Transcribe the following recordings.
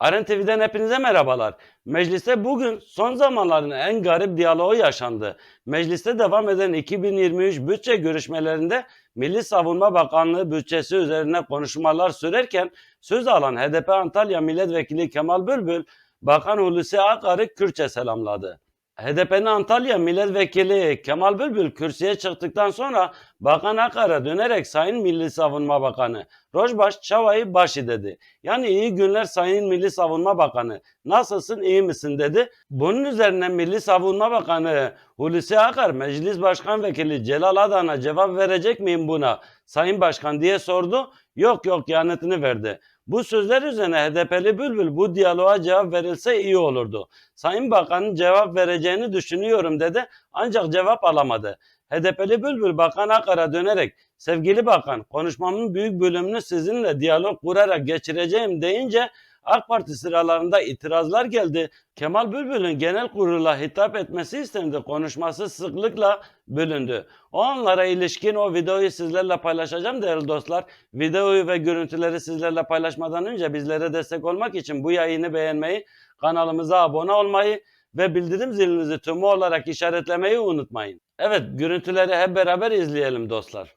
Aren TV'den hepinize merhabalar. Mecliste bugün son zamanların en garip diyaloğu yaşandı. Mecliste devam eden 2023 bütçe görüşmelerinde Milli Savunma Bakanlığı bütçesi üzerine konuşmalar sürerken söz alan HDP Antalya Milletvekili Kemal Bülbül, Bakan Hulusi Akar'ı Kürtçe selamladı. HDP'nin Antalya Milletvekili Kemal Bülbül kürsüye çıktıktan sonra Bakan Akar'a dönerek Sayın Milli Savunma Bakanı Rojbaş Çavayı başı dedi. Yani iyi günler Sayın Milli Savunma Bakanı. Nasılsın iyi misin dedi. Bunun üzerine Milli Savunma Bakanı Hulusi Akar Meclis Başkan Vekili Celal Adan'a cevap verecek miyim buna Sayın Başkan diye sordu. Yok yok yanıtını verdi. Bu sözler üzerine HDP'li Bülbül bu diyaloğa cevap verilse iyi olurdu. Sayın Bakan'ın cevap vereceğini düşünüyorum dedi ancak cevap alamadı. HDP'li Bülbül Bakan Akar'a dönerek sevgili bakan konuşmamın büyük bölümünü sizinle diyalog kurarak geçireceğim deyince AK Parti sıralarında itirazlar geldi. Kemal Bülbül'ün genel kurula hitap etmesi istendi. Konuşması sıklıkla bölündü. O anlara ilişkin o videoyu sizlerle paylaşacağım değerli dostlar. Videoyu ve görüntüleri sizlerle paylaşmadan önce bizlere destek olmak için bu yayını beğenmeyi, kanalımıza abone olmayı ve bildirim zilinizi tümü olarak işaretlemeyi unutmayın. Evet görüntüleri hep beraber izleyelim dostlar.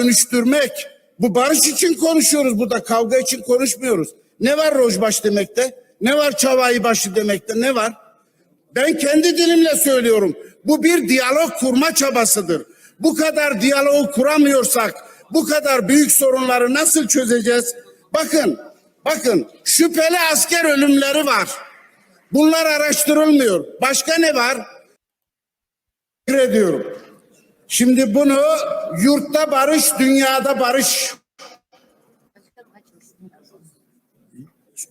dönüştürmek. Bu barış için konuşuyoruz burada kavga için konuşmuyoruz. Ne var rojbaş demekte? Ne var çavayı başı demekte? Ne var? Ben kendi dilimle söylüyorum. Bu bir diyalog kurma çabasıdır. Bu kadar diyaloğu kuramıyorsak bu kadar büyük sorunları nasıl çözeceğiz? Bakın, bakın şüpheli asker ölümleri var. Bunlar araştırılmıyor. Başka ne var? Teşekkür ediyorum. Şimdi bunu yurtta barış, dünyada barış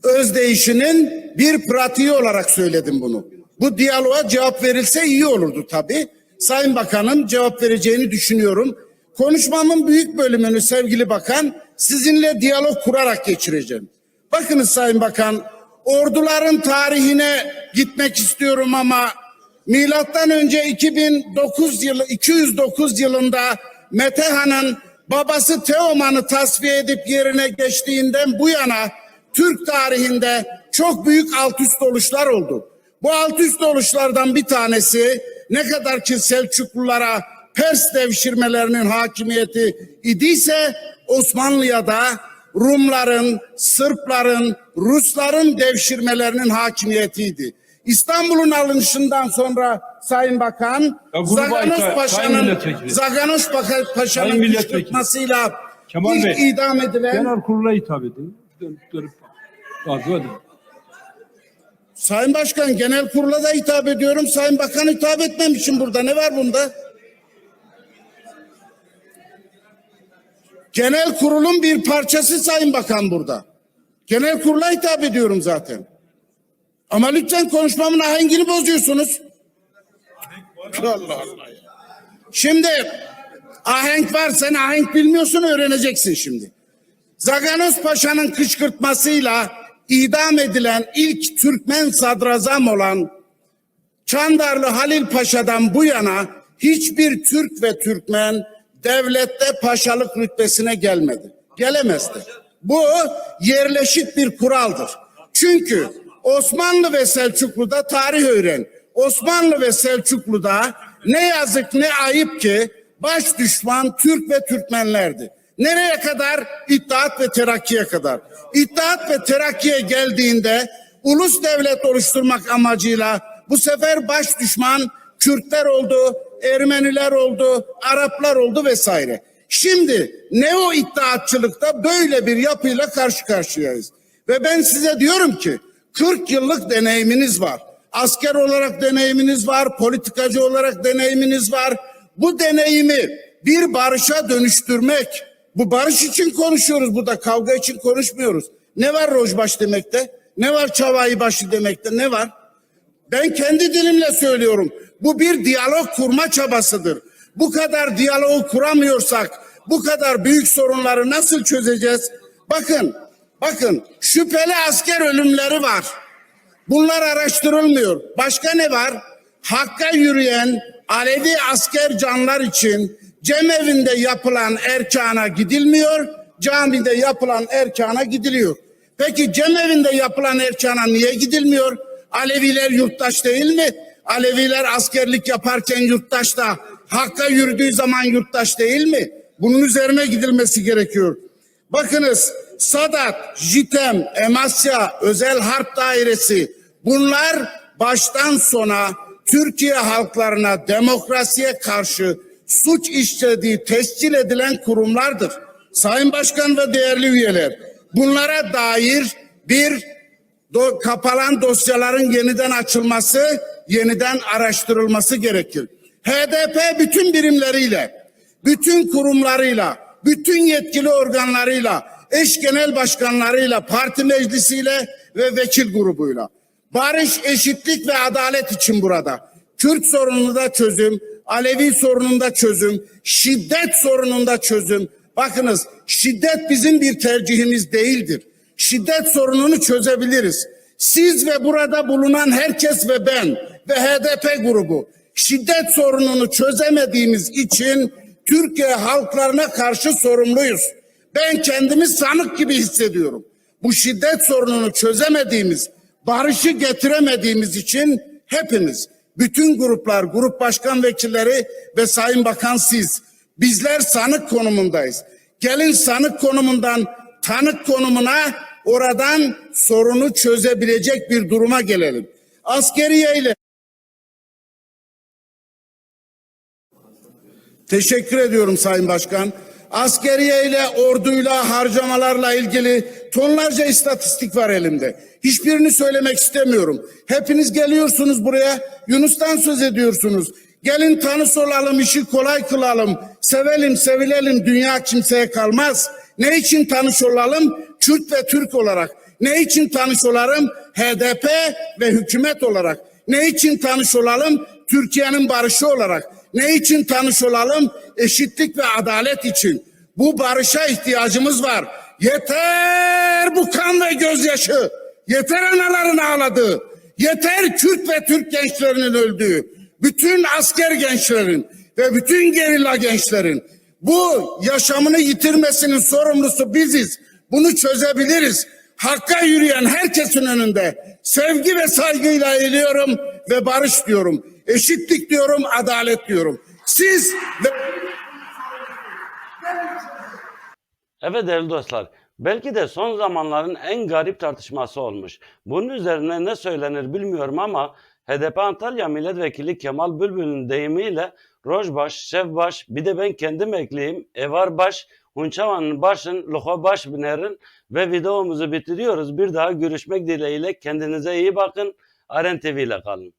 özdeyişinin bir pratiği olarak söyledim bunu. Bu diyaloğa cevap verilse iyi olurdu tabii. Sayın Bakanım cevap vereceğini düşünüyorum. Konuşmamın büyük bölümünü sevgili bakan sizinle diyalog kurarak geçireceğim. Bakınız Sayın Bakan orduların tarihine gitmek istiyorum ama milattan önce 2009 yılı 209 yılında Metehan'ın babası Teoman'ı tasfiye edip yerine geçtiğinden bu yana Türk tarihinde çok büyük alt üst oluşlar oldu. Bu alt üst oluşlardan bir tanesi ne kadar ki Selçuklulara Pers devşirmelerinin hakimiyeti idiyse Osmanlı'ya da Rumların, Sırpların, Rusların devşirmelerinin hakimiyetiydi. İstanbul'un alınışından sonra Sayın Bakan Zaganos Paşa'nın. Zaganos Paşa'nın kışkırtmasıyla Kemal ilk Bey. idam edilen Genel kurula hitap edin. Dönüp dönüp bak. Arzu edin. Sayın Başkan genel kurula da hitap ediyorum. Sayın Bakan hitap etmemişim burada. Ne var bunda? Genel kurulun bir parçası Sayın Bakan burada. Genel kurula hitap ediyorum zaten. Ama lütfen konuşmamın ahengini bozuyorsunuz. Allah Allah ya. Şimdi ahenk var sen ahenk bilmiyorsun öğreneceksin şimdi. Zaganos Paşa'nın kışkırtmasıyla idam edilen ilk Türkmen sadrazam olan Çandarlı Halil Paşa'dan bu yana hiçbir Türk ve Türkmen devlette paşalık rütbesine gelmedi. Gelemezdi. Bu yerleşik bir kuraldır. Çünkü Osmanlı ve Selçuklu'da tarih öğren. Osmanlı ve Selçuklu'da ne yazık ne ayıp ki baş düşman Türk ve Türkmenlerdi. Nereye kadar? İttihat ve Terakki'ye kadar. İttihat ve Terakki'ye geldiğinde ulus devlet oluşturmak amacıyla bu sefer baş düşman Kürtler oldu, Ermeniler oldu, Araplar oldu vesaire. Şimdi neo iddiatçılıkta böyle bir yapıyla karşı karşıyayız. Ve ben size diyorum ki 40 yıllık deneyiminiz var. Asker olarak deneyiminiz var, politikacı olarak deneyiminiz var. Bu deneyimi bir barışa dönüştürmek, bu barış için konuşuyoruz burada, kavga için konuşmuyoruz. Ne var rojbaş demekte? Ne var çavayı başı demekte? Ne var? Ben kendi dilimle söylüyorum. Bu bir diyalog kurma çabasıdır. Bu kadar diyaloğu kuramıyorsak bu kadar büyük sorunları nasıl çözeceğiz? Bakın, bakın şüpheli asker ölümleri var. Bunlar araştırılmıyor. Başka ne var? Hakka yürüyen Alevi asker canlar için cemevinde yapılan erkana gidilmiyor, camide yapılan erkana gidiliyor. Peki cemevinden yapılan erkana niye gidilmiyor? Aleviler yurttaş değil mi? Aleviler askerlik yaparken yurttaş da Hakk'a yürüdüğü zaman yurttaş değil mi? Bunun üzerine gidilmesi gerekiyor. Bakınız Sadat, JITEM, Emasya, Özel Harp Dairesi bunlar baştan sona Türkiye halklarına demokrasiye karşı suç işlediği tescil edilen kurumlardır. Sayın Başkan ve değerli üyeler bunlara dair bir do, kapanan dosyaların yeniden açılması, yeniden araştırılması gerekir. HDP bütün birimleriyle, bütün kurumlarıyla, bütün yetkili organlarıyla, eş genel başkanlarıyla, parti meclisiyle ve vekil grubuyla barış, eşitlik ve adalet için burada. Kürt sorununda çözüm, Alevi sorununda çözüm, şiddet sorununda çözüm. Bakınız şiddet bizim bir tercihimiz değildir. Şiddet sorununu çözebiliriz. Siz ve burada bulunan herkes ve ben ve HDP grubu şiddet sorununu çözemediğimiz için Türkiye halklarına karşı sorumluyuz. Ben kendimi sanık gibi hissediyorum. Bu şiddet sorununu çözemediğimiz, barışı getiremediğimiz için hepimiz, bütün gruplar, grup başkan vekilleri ve sayın bakan siz, bizler sanık konumundayız. Gelin sanık konumundan tanık konumuna oradan sorunu çözebilecek bir duruma gelelim. Askeriye ile Teşekkür ediyorum Sayın Başkan. Askeriye ile orduyla harcamalarla ilgili tonlarca istatistik var elimde. Hiçbirini söylemek istemiyorum. Hepiniz geliyorsunuz buraya Yunus'tan söz ediyorsunuz. Gelin tanış olalım, işi kolay kılalım. Sevelim, sevilelim, dünya kimseye kalmaz. Ne için tanış olalım? Kürt ve Türk olarak. Ne için tanış olalım? HDP ve hükümet olarak. Ne için tanış olalım? Türkiye'nin barışı olarak. Ne için tanış olalım? Eşitlik ve adalet için. Bu barışa ihtiyacımız var. Yeter bu kan ve gözyaşı. Yeter anaların ağladığı. Yeter Kürt ve Türk gençlerinin öldüğü. Bütün asker gençlerin ve bütün gerilla gençlerin bu yaşamını yitirmesinin sorumlusu biziz. Bunu çözebiliriz. Hakka yürüyen herkesin önünde sevgi ve saygıyla eğiliyorum ve barış diyorum. Eşitlik diyorum, adalet diyorum. Siz ve Evet değerli dostlar, belki de son zamanların en garip tartışması olmuş. Bunun üzerine ne söylenir bilmiyorum ama HDP Antalya Milletvekili Kemal Bülbül'ün deyimiyle Rojbaş, Şevbaş, bir de ben kendim ekleyeyim, Evarbaş, Hunçavan'ın başın, Loha baş ve videomuzu bitiriyoruz. Bir daha görüşmek dileğiyle kendinize iyi bakın. Aren TV ile kalın.